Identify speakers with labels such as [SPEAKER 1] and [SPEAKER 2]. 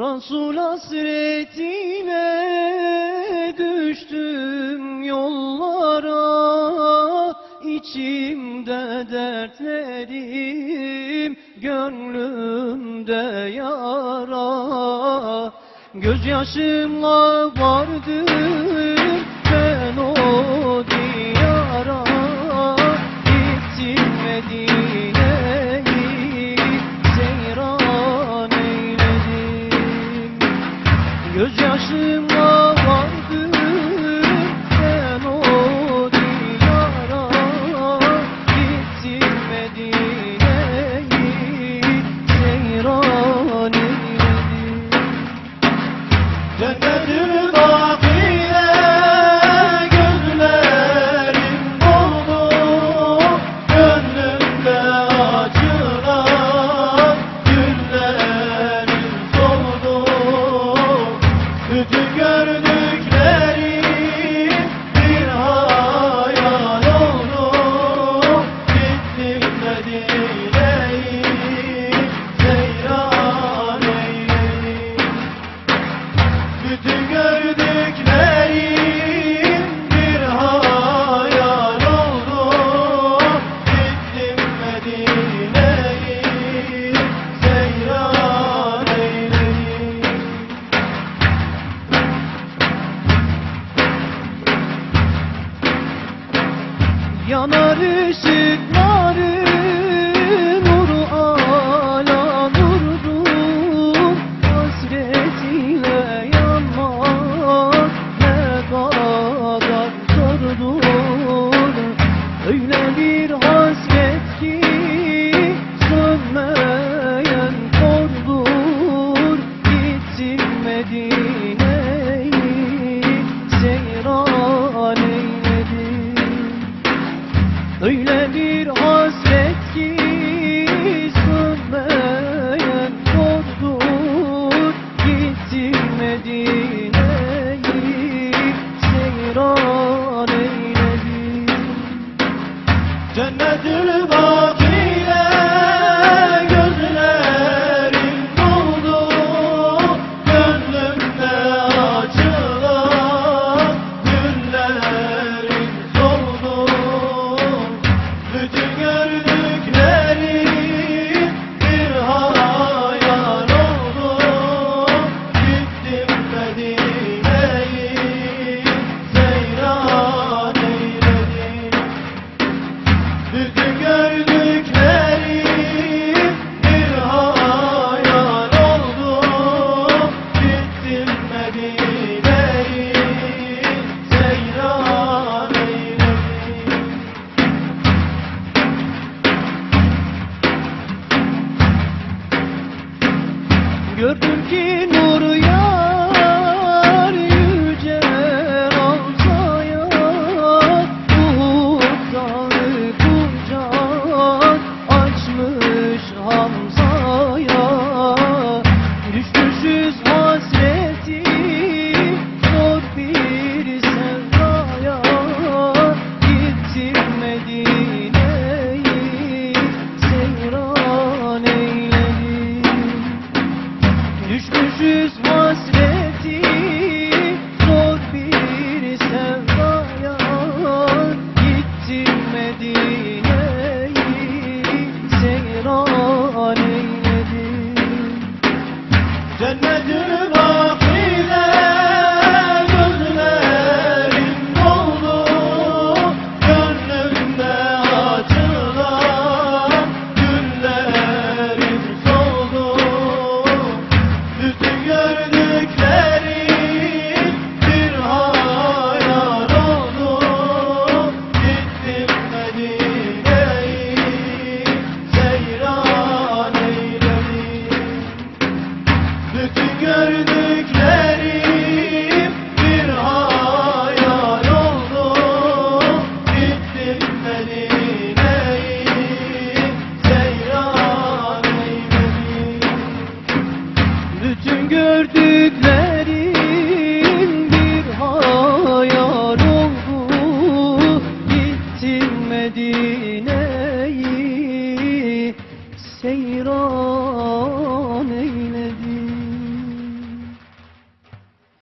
[SPEAKER 1] Resul hasretine düştüm yollara içimde dertlerim gönlümde yara. Gözyaşımla vardım Gözyaşıma vardım ben o diyara Gittim Medine'yi. Seyran eyledim
[SPEAKER 2] Dönedim Gördüklerim bir hayal oldu. Gittim Medine'yi seyran eyledim
[SPEAKER 1] Yanar ışıklar bir hasret ki
[SPEAKER 2] Cennetil var.
[SPEAKER 1] gördüm
[SPEAKER 2] dönükler Bütün
[SPEAKER 1] gördükler